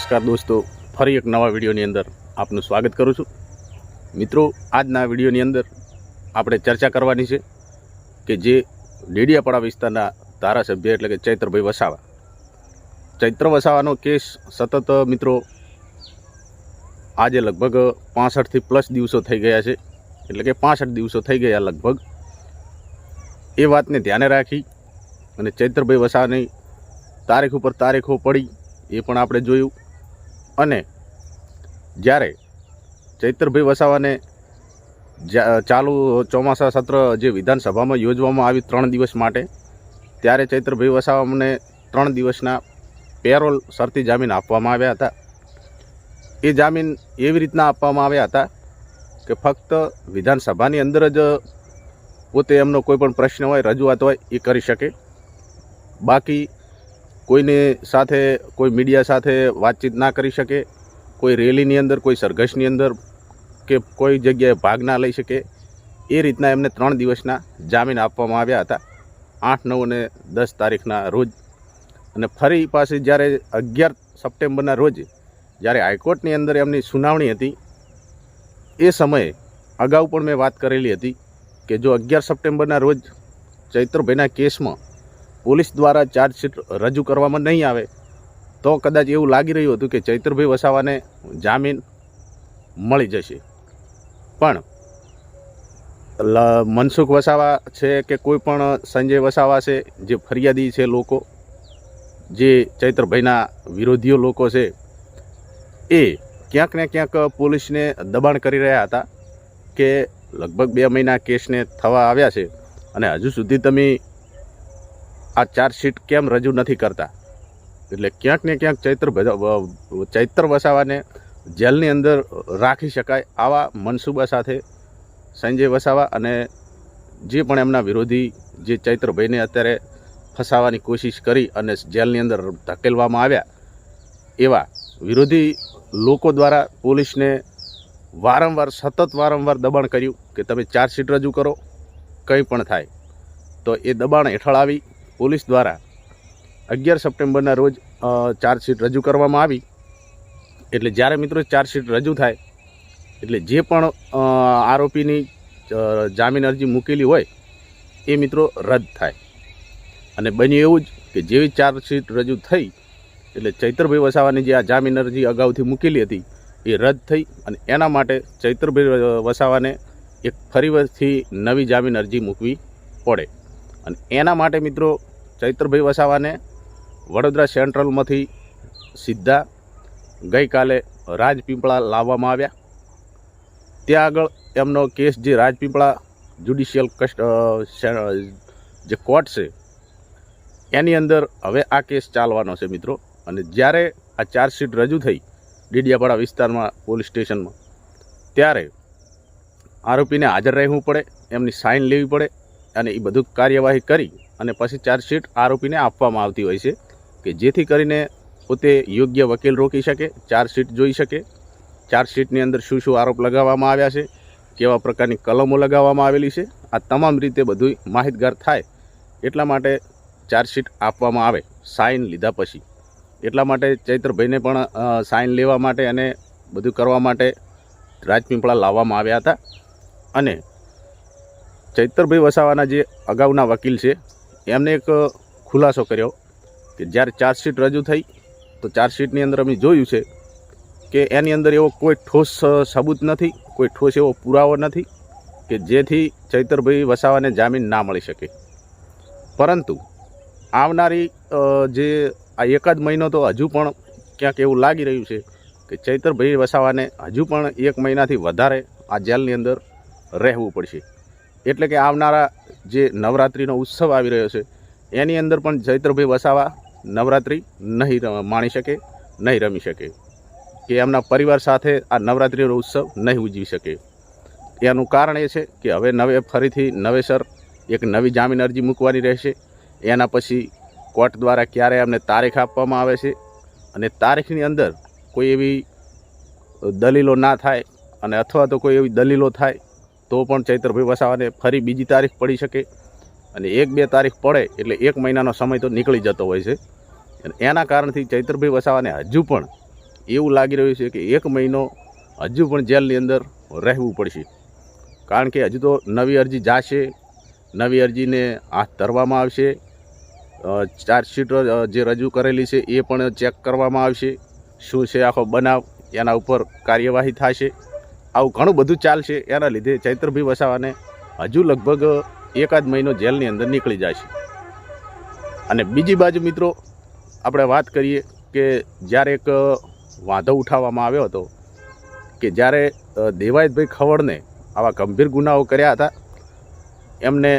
નમસ્કાર દોસ્તો, ફરી એક નવા વિડીયોની અંદર આપનું સ્વાગત કરું છું. મિત્રો, આજના વિડીયોની અંદર આપણે ચર્ચા કરવાની છે કે જે ડેડિયાપાડા વિસ્તારના ધારાસભ્ય એટલે કે ચૈત્રભાઈ વસાવા. ચૈત્ર વસાવાનો કેસ સતત, મિત્રો, આજે લગભગ પાસઠથી પ્લસ દિવસો થઈ ગયા છે. એટલે કે પાસઠ દિવસો થઈ ગયા લગભગ. એ વાતને ધ્યાને રાખી અને ચૈત્રભાઈ વસાવાની તારીખ ઉપર તારીખો પડી એ પણ આપણે જોયું. અને જ્યારે ચૈત્રભાઈ વસાવાને ચાલુ ચોમાસા સત્ર જે વિધાનસભામાં યોજવામાં આવ્યું ત્રણ દિવસ માટે, ત્યારે ચૈત્રભાઈ વસાવાને ત્રણ દિવસના પેરોલ શરતી જામીન આપવામાં આવ્યા હતા. એ જામીન એવી રીતના આપવામાં આવ્યા હતા કે ફક્ત વિધાનસભાની અંદર જ પોતે એમનો કોઈ પણ પ્રશ્ન હોય, રજૂઆત હોય, એ કરી શકે. બાકી કોઈને સાથે, કોઈ મીડિયા સાથે વાતચીત ના કરી શકે, કોઈ રેલીની અંદર, કોઈ સરઘસની અંદર કે કોઈ જગ્યાએ ભાગ ના લઈ શકે, એ રીતના એમને ત્રણ દિવસના જામીન આપવામાં આવ્યા હતા, આઠ, નવ અને દસ તારીખના રોજ. અને ફરી પાછી જ્યારે અગિયાર સપ્ટેમ્બરના રોજ જ્યારે હાઈકોર્ટની અંદર એમની સુનાવણી હતી, એ સમયે અગાઉ પણ મેં વાત કરેલી હતી કે જો અગિયાર સપ્ટેમ્બરના રોજ ચૈત્રભાઈના કેસમાં પોલીસ દ્વારા ચાર્જશીટ રજૂ કરવામાં નહીં આવે, તો કદાચ એવું લાગી રહ્યું હતું કે ચૈત્રભાઈ વસાવાને જામીન મળી જશે. પણ મનસુખ વસાવા છે કે કોઈ પણ સંજય વસાવા છે, જે ફરિયાદી છે લોકો, જે ચૈત્રભાઈના વિરોધીઓ લોકો છે, એ ક્યાંક ને ક્યાંક પોલીસને દબાણ કરી રહ્યા હતા કે લગભગ બે મહિના કેસને થવા આવ્યા છે. અને હજુ સુધી તમે આ ચાર્જશીટ કેમ રજૂ નથી કરતા? એટલે ક્યાંક ને ક્યાંક ચૈત્ર ચૈત્ર વસાવાને જેલની અંદર રાખી શકાય આવા મનસુબા સાથે સંજય વસાવા અને જે પણ એમના વિરોધી જે ચૈત્રભાઈને અત્યારે ફસાવાની કોશિશ કરી અને જેલની અંદર ધકેલવામાં આવ્યા, એવા વિરોધી લોકો દ્વારા પોલીસને વારંવાર, સતત વારંવાર દબાણ કર્યું કે તમે ચાર્જશીટ રજૂ કરો, કંઈ પણ થાય. તો એ દબાણ હેઠળ આવી પોલીસ દ્વારા અગિયાર સપ્ટેમ્બરના રોજ ચાર્જશીટ રજૂ કરવામાં આવી. એટલે જ્યારે મિત્રો ચાર્જશીટ રજૂ થાય, એટલે જે પણ આરોપીની જામીન અરજી મૂકેલી હોય, એ મિત્રો રદ થાય. અને બન્યું એવું જ કે જેવી ચાર્જશીટ રજૂ થઈ, એટલે ચૈત્રભાઈ વસાવાની જે આ જામીન અરજી અગાઉથી મૂકેલી હતી, એ રદ થઈ અને એના માટે ચૈત્રભાઈ વસાવાને એક ફરીથી નવી જામીન અરજી મૂકવી પડે. અને એના માટે મિત્રો ચૈત્રભાઈ વસાવાને વડોદરા સેન્ટ્રલમાંથી સીધા ગઈકાલે રાજપીપળા લાવવામાં આવ્યા. ત્યાં આગળ એમનો કેસ જે રાજપીપળા જ્યુડિશિયલ કસ્ટ જે કોર્ટ છે, એની અંદર હવે આ કેસ ચાલવાનો છે મિત્રો. અને જ્યારે આ ચાર્જશીટ રજૂ થઈ ડીડિયાપાડા વિસ્તારમાં પોલીસ સ્ટેશનમાં, ત્યારે આરોપીને હાજર રહેવું પડે, એમની સાઇન લેવી પડે અને એ બધું કાર્યવાહી કરી અને પછી ચાર્જશીટ આરોપીને આપવામાં આવતી હોય છે કે જેથી કરીને પોતે યોગ્ય વકીલ રોકી શકે ચાર્જશીટ જોઈ શકે. ચાર્જશીટની અંદર શું શું આરોપ લગાવવામાં આવ્યા છે, કેવા પ્રકારની કલમો લગાવવામાં આવેલી છે, આ તમામ રીતે બધું માહિતગાર થાય એટલા માટે ચાર્જશીટ આપવામાં આવે, સાઇન લીધા પછી. એટલા માટે ચૈત્રભાઈને પણ સાઇન લેવા માટે અને બધું કરવા માટે રાજપીપળા લાવવામાં આવ્યા હતા. અને ચૈત્રભાઈ વસાવાના જે અગાઉના વકીલ છે એમને એક ખુલાસો કર્યો કે જ્યારે ચાર્જશીટ રજૂ થઈ, તો ચાર્જશીટની અંદર અમે જોયું છે કે એની અંદર એવો કોઈ ઠોસ સબૂત નથી, કોઈ ઠોસ એવો પુરાવો નથી કે જેથી ચૈતરભાઈ વસાવાને જામીન ના મળી શકે. પરંતુ આવનારી જે આ એકાદ મહિનો તો હજુ પણ ક્યાંક એવું લાગી રહ્યું છે કે ચૈતરભાઈ વસાવાને હજુ પણ એક મહિનાથી વધારે આ જેલની અંદર રહેવું પડશે. એટલે કે આવનારા જે નવરાત્રિનો ઉત્સવ આવી રહ્યો છે, એની અંદર પણ ચૈત્રભાઈ વસાવા નવરાત્રિ નહીં માણી શકે, નહીં રમી શકે. કે એમના પરિવાર સાથે આ નવરાત્રિનો ઉત્સવ નહીં ઉજવી શકે. એનું કારણ એ છે કે હવે નવે, ફરીથી નવેસર એક નવી જામીન અરજી મૂકવાની રહેશે. એના પછી કોર્ટ દ્વારા ક્યારે એમને તારીખ આપવામાં આવે છે અને તારીખની અંદર કોઈ એવી દલીલો ના થાય અને અથવા તો કોઈ એવી દલીલો થાય તો પણ ચૈત્રભાઈ વસાવાને ફરી બીજી તારીખ પડી શકે. અને એક બે તારીખ પડે એટલે એક મહિનાનો સમય તો નીકળી જતો હોય છે. એના કારણથી ચૈત્રભાઈ વસાવાને હજુ પણ એવું લાગી રહ્યું છે કે એક મહિનો હજુ પણ જેલની અંદર રહેવું પડશે. કારણ કે હજુ તો નવી અરજી જાશે. નવી અરજીને હાથ ધરવામાં આવશે. ચાર્જશીટ જે રજૂ કરેલી છે એ પણ ચેક કરવામાં આવશે. શું છે આખો બનાવ? એના ઉપર કાર્યવાહી થશે. આવું ઘણું બધું ચાલશે, એના લીધે ચૈત્રભાઈ વસાવાને હજુ લગભગ એકાદ મહિનો જેલની અંદર નીકળી જશે. અને બીજી બાજુ મિત્રો, આપણે વાત કરીએ કે જ્યારે એક વાંધો ઉઠાવવામાં આવ્યો હતો કે જ્યારે દેવાયતભાઈ ખવડને આવા ગંભીર ગુનાઓ કર્યા હતા, એમને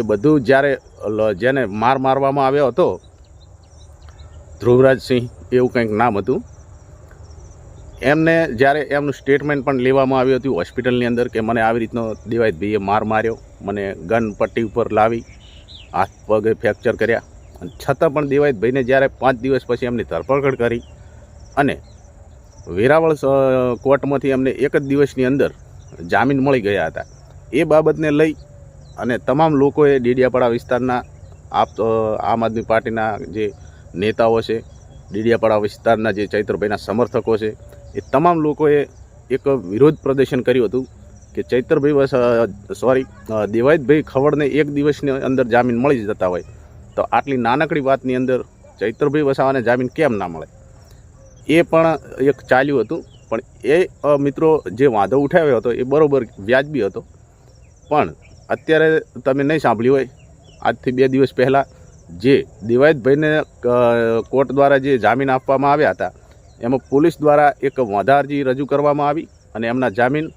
એ બધું જ્યારે જેને માર મારવામાં આવ્યો હતો, ધ્રુવરાજસિંહ, એવું કંઈક નામ હતું એમને જ્યારે એમનું સ્ટેટમેન્ટ પણ લેવામાં આવ્યું હતું હોસ્પિટલની અંદર કે મને આવી રીતનો દેવાયતભાઈએ માર માર્યો, મને ગન પટ્ટી ઉપર લાવી, હાથ પગે ફ્રેક્ચર કર્યા. અને છતાં પણ દેવાયતભાઈને જ્યારે પાંચ દિવસ પછી એમની ધરપકડ કરી અને વેરાવળ કોર્ટમાંથી એમને એક જ દિવસની અંદર જામીન મળી ગયા હતા. એ બાબતને લઈ અને તમામ લોકોએ ડેડિયાપાડા વિસ્તારના આપ આમ આદમી પાર્ટીના જે નેતાઓ છે, ડેડિયાપાડા વિસ્તારના જે ચૈત્રભાઈના સમર્થકો છે એ તમામ લોકોએ એક વિરોધ પ્રદર્શન કર્યું હતું કે ચૈતરભાઈ સોરી દેવાયતભાઈ ખવડને એક દિવસની અંદર જામીન મળી જતા હોય. તો આટલી નાનકડી વાતની અંદર ચૈતરભાઈ વસાવાને જામીન કેમ ના મળે? એ પણ એક ચાલ્યું હતું, પણ એ મિત્રો જે વાંધો ઉઠાવ્યો હતો એ બરાબર વ્યાજબી હતો. પણ અત્યારે તમે નહીં સાંભળ્યું હોય, આજથી બે દિવસ પહેલાં જે દેવાયતભાઈને કોર્ટ દ્વારા જે જામીન આપવામાં આવ્યા હતા એમાં પોલીસ દ્વારા એક વાંધા અરજી રજૂ કરવામાં આવી અને એમના જામીન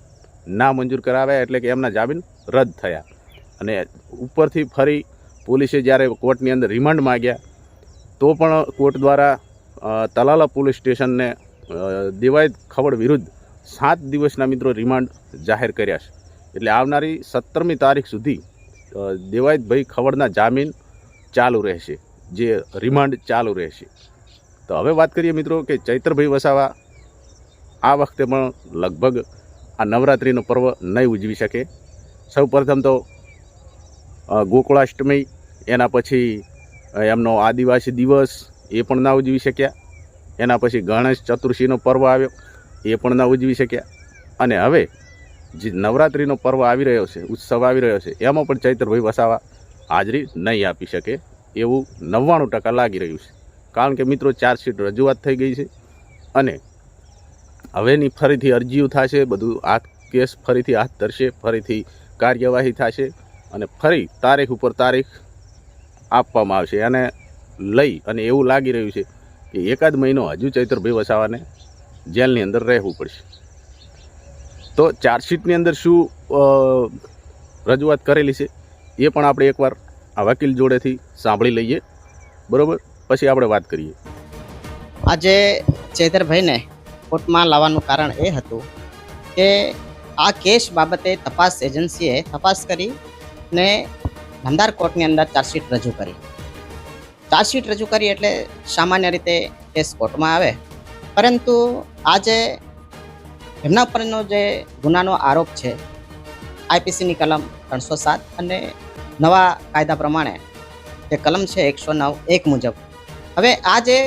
ના મંજૂર કરાવ્યા એટલે કે એમના જામીન રદ થયા. અને ઉપરથી ફરી પોલીસે જ્યારે કોર્ટની અંદર રિમાન્ડ માગ્યા, તો પણ કોર્ટ દ્વારા તલાલા પોલીસ સ્ટેશનને દેવાયત ખવડ વિરુદ્ધ સાત દિવસના મિત્રો રિમાન્ડ જાહેર કર્યા છે. એટલે આવનારી સત્તરમી તારીખ સુધી દેવાયતભાઈ ખવડના જામીન ચાલુ રહેશે, જે રિમાન્ડ ચાલુ રહેશે. તો હવે વાત કરીએ મિત્રો કે ચૈત્રભાઈ વસાવા આ વખતે પણ લગભગ આ નવરાત્રિનો પર્વ નહીં ઉજવી શકે. સૌ પ્રથમ તો ગોકુળાષ્ટમી, એના પછી એમનો આદિવાસી દિવસ, એ પણ ના ઉજવી શક્યા. એના પછી ગણેશ ચતુર્થીનો પર્વ આવ્યો, એ પણ ના ઉજવી શક્યા. અને હવે જે નવરાત્રિનો પર્વ આવી રહ્યો છે, ઉત્સવ આવી રહ્યો છે, એમાં પણ ચૈત્રભાઈ વસાવા હાજરી નહીં આપી શકે એવું નવ્વાણું ટકા લાગી રહ્યું છે. કારણ કે મિત્રો ચાર્જશીટ રજૂઆત થઈ ગઈ છે. અને હવેની ફરીથી અરજીઓ થશે, બધું આ કેસ ફરીથી હાથ ધરશે, ફરીથી કાર્યવાહી થશે અને ફરી તારીખ ઉપર તારીખ આપવામાં આવશે. અને લઈ અને એવું લાગી રહ્યું છે કે એકાદ મહિનો હજુ ચૈત્રભાઈ વસાવાને જેલની અંદર રહેવું પડશે. તો ચાર્જશીટની અંદર શું રજૂઆત કરેલી છે એ પણ આપણે એકવાર આ વકીલ જોડેથી સાંભળી લઈએ. બરોબર? પછી આપણે વાત કરીએ. આજે ચેતરભાઈને કોર્ટમાં લાવવાનું કારણ એ હતું કે આ કેસ બાબતે તપાસ એજન્સીએ તપાસ કરી ને નામદાર કોર્ટની અંદર ચાર્જશીટ રજૂ કરી. ચાર્જશીટ રજૂ કરી એટલે સામાન્ય રીતે કેસ કોર્ટમાં આવે. પરંતુ આજે એમના પરનો જે ગુનાનો આરોપ છે, આઈપીસીની કલમ ત્રણસો સાત અને નવા કાયદા પ્રમાણે જે કલમ છે એકસો નવ, એક મુજબ હવે આ જે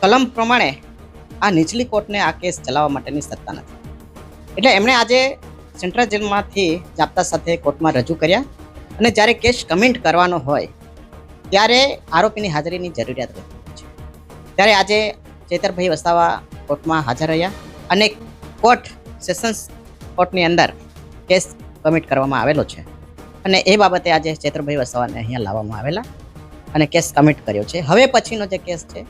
કલમ પ્રમાણે આ નીચલી કોર્ટને આ કેસ ચલાવવા માટેની સત્તા નથી. એટલે એમણે આજે સેન્ટ્રલ જેલમાંથી જાપ્તા સાથે કોર્ટમાં રજૂ કર્યા અને જ્યારે કેસ કમેન્ટ કરવાનો હોય ત્યારે આરોપીની હાજરીની જરૂરિયાત રહેતી છે. ત્યારે આજે ચેતરભાઈ વસાવા કોર્ટમાં હાજર રહ્યા અને કોર્ટ સેશન્સ કોર્ટની અંદર કેસ કમિટ કરવામાં આવેલો છે. અને એ બાબતે આજે ચેતરભાઈ વસાવાને અહીંયા લાવવામાં આવેલા. અને કેસ કમિટ કર્યો છે. હવે પછીનો જે કેસ છે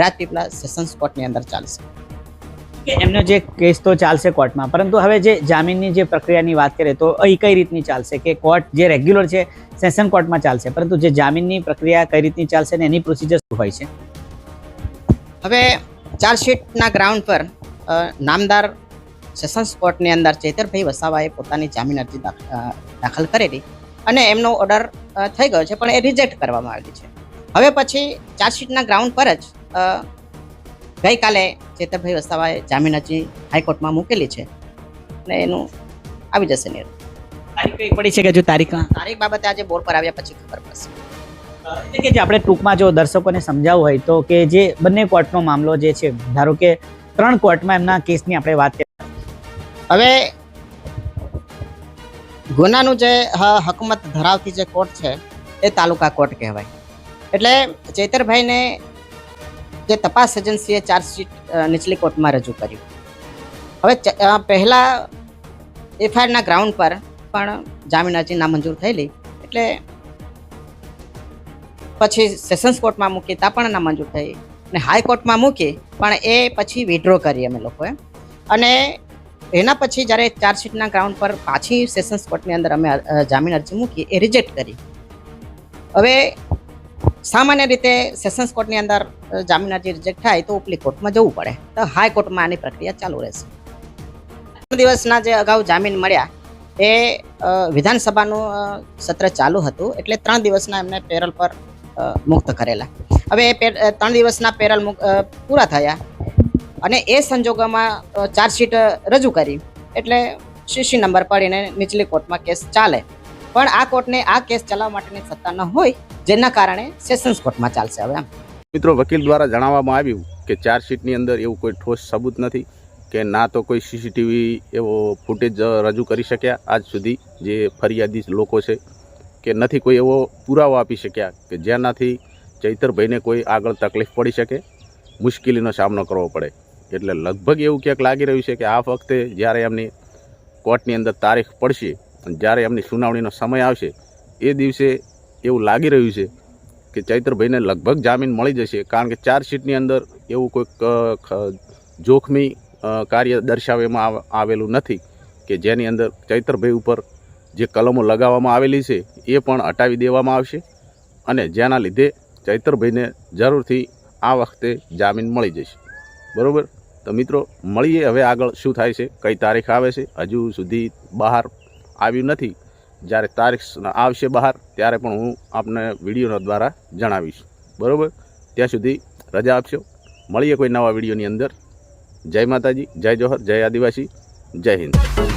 રાજપીપળા સેશન્સ કોર્ટની અંદર ચાલશે. કે એમનો જે કેસ તો ચાલશે કોર્ટમાં પરંતુ હવે જે જામીનની જે પ્રક્રિયાની વાત કરીએ તો એ કઈ રીતની ચાલશે કે કોર્ટ જે રેગ્યુલર છે સેશન કોર્ટમાં ચાલશે પરંતુ જે જામીનની પ્રક્રિયા કઈ રીતની ચાલશે ને એની પ્રોસિજર શું હોય છે? હવે ચાર્જશીટના ગ્રાઉન્ડ પર નામદાર સેશન્સ કોર્ટની અંદર ચેતરભાઈ વસાવાએ પોતાની જામીન અરજી દાખલ કરેલી. અને એમનો ઓર્ડર થઈ ગયો છે પણ એ રિજેક્ટ કરવામાં આવ્યો છે. હવે પછી ચાર્જશીટના ગ્રાઉન્ડ પર જ ગઈકાલે ચેતરભાઈ વસાવાએ જામીન અરજી હાઈકોર્ટમાં મૂકેલી છે. અને એનું આવી જશે નિર્ણય પડી છે કે જો તારીખ? તારીખ બાબતે આજે બોર્ડ પર આવ્યા પછી ખબર પડશે. એટલે કે જે આપણે ટૂંકમાં જો દર્શકોને સમજાવવું હોય તો કે જે બંને કોર્ટનો મામલો જે છે ધારો કે ત્રણ કોર્ટમાં એમના કેસની આપણે વાત હવે ગુનાનું જે હકુમત ધરાવતી જે કોર્ટ છે, એ તાલુકા કોર્ટ કહેવાય. એટલે ચૈતરભાઈને જે તપાસ એજન્સીએ ચાર્જશીટ નીચલી કોર્ટમાં રજૂ કર્યું. હવે પહેલાં એફઆઈઆરના ગ્રાઉન્ડ પર પણ જામીન અરજી નામંજૂર થયેલી. એટલે પછી સેશન્સ કોર્ટમાં મૂકી ત્યાં પણ નામંજૂર થઈ. અને હાઈકોર્ટમાં મૂકી, પણ એ પછી વિડ્રો કરી અમે લોકોએ. અને એના પછી જ્યારે ચાર્જશીટના ગ્રાઉન્ડ પર પાછી સેશન્સ કોર્ટની અંદર અમે જામીન અરજી મૂકી, એ રિજેક્ટ કરી. હવે સામાન્ય રીતે સેશન્સ કોર્ટની અંદર જામીન અરજી રિજેક્ટ થાય તો ઉપલી કોર્ટમાં જવું પડે. તો હાઈકોર્ટમાં આની પ્રક્રિયા ચાલુ રહેશે. દિવસના જે અગાઉ જામીન મળ્યા, એ વિધાનસભાનું સત્ર ચાલુ હતું એટલે ત્રણ દિવસના એમને પેરલ પર મુક્ત કરેલા. હવે એ ત્રણ દિવસના પેરલ પૂરા થયા. અને એ સંજોગોમાં ચાર્જશીટ રજૂ કરી. એટલે સીસી નંબર પડીને નીચલી કોર્ટમાં કેસ ચાલે. પણ આ કોર્ટને આ કેસ ચલાવવા માટેની સત્તા ન હોય, જેના કારણે સેશન્સ કોર્ટમાં ચાલશે હવે આમ મિત્રો, વકીલ દ્વારા જણાવવામાં આવ્યું કે ચાર્જશીટની અંદર એવું કોઈ ઠોસ સબૂત નથી કે ના તો કોઈ સીસીટીવી એવો ફૂટેજ રજૂ કરી શક્યા આજ સુધી જે ફરિયાદી લોકો છે કે નથી કોઈ એવો પુરાવો આપી શક્યા કે જેનાથી ચૈતરભાઈને કોઈ આગળ તકલીફ પડી શકે, મુશ્કેલીનો સામનો કરવો પડે. એટલે લગભગ એવું ક્યાંક લાગી રહ્યું છે કે આ વખતે જ્યારે એમની કોર્ટની અંદર તારીખ પડશે અને જ્યારે એમની સુનાવણીનો સમય આવશે, એ દિવસે એવું લાગી રહ્યું છે કે ચૈતરભાઈને લગભગ જામીન મળી જશે. કારણ કે ચાર્જશીટની અંદર એવું કોઈક જોખમી કાર્ય દર્શાવવામાં આવેલું નથી કે જેની અંદર ચૈત્રભાઈ ઉપર જે કલમો લગાવવામાં આવેલી છે, એ પણ હટાવી દેવામાં આવશે અને જેના લીધે ચૈતરભાઈને જરૂરથી આ વખતે જામીન મળી જશે. બરાબર? તો મિત્રો, મળીએ હવે આગળ. શું થાય છે? કઈ તારીખ આવે છે? હજુ સુધી બહાર આવ્યું નથી. જ્યારે તારીખ આવશે બહાર, ત્યારે પણ હું આપને વિડીયોના દ્વારા જણાવીશ. બરાબર? ત્યાં સુધી રજા આપશો. મળીએ કોઈ નવા વિડીયોની અંદર. જય માતાજી, જય જોહર, જય આદિવાસી, જય હિન્દ.